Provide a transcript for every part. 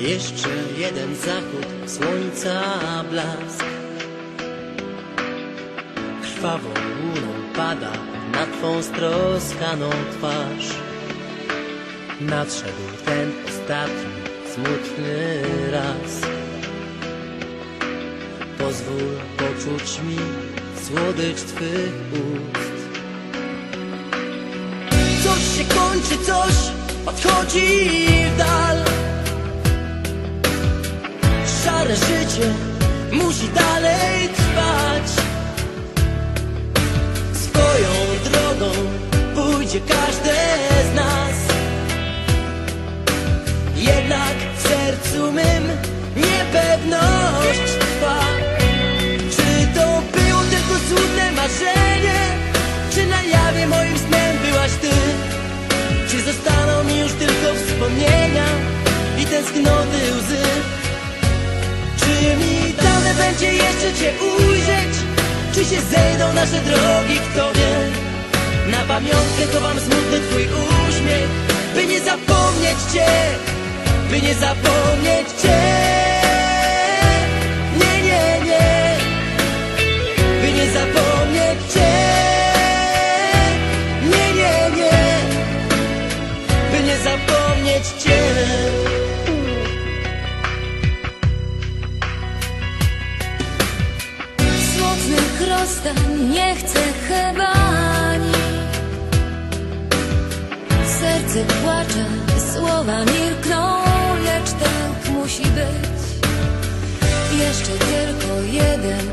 Jeszcze jeden zachód słońca blask. Krwawą łuną pada na twą stroskaną twarz. Nadszedł ten ostatni, smutny raz. Pozwól poczuć mi słodycz twych ust. Coś się kończy, coś odchodzi w Szare życie musi dalej trwać. Swoją drogą pójdzie każde z nas. Jednak w sercu mym niepewność trwa. Czy to było tylko złudne marzenie? Czy na jawie moim snem byłaś ty? Czy zostaną mi już tylko wspomnienia I tęsknoty cię ujrzeć Czy się zejdą nasze drogi, kto wie. Na pamiątkę chowam smutny twój uśmiech By nie zapomnieć cię By nie zapomnieć cię Rozstań nie chcę chyba nic Serce płacze, słowa milkną Lecz tak musi być. Jeszcze tylko jeden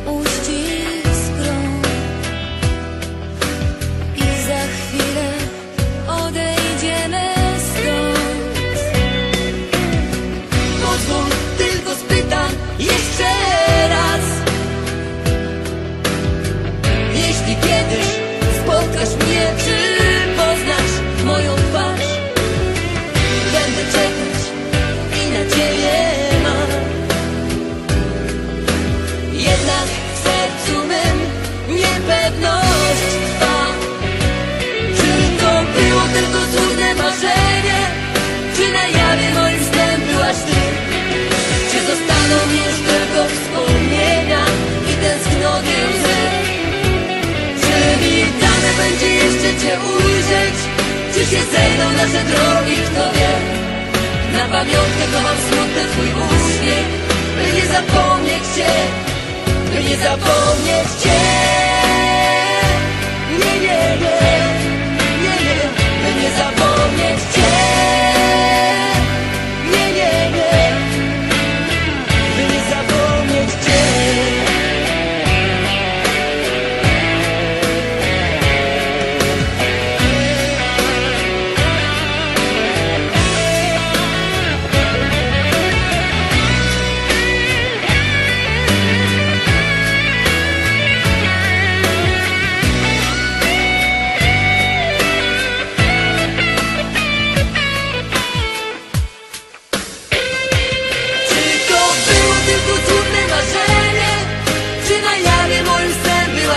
Czy się zejdą nasze drogi, kto wie? Na pamiątkę kocham smutny twój uśmiech By nie zapomnieć cię By nie zapomnieć cię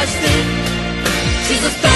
She's a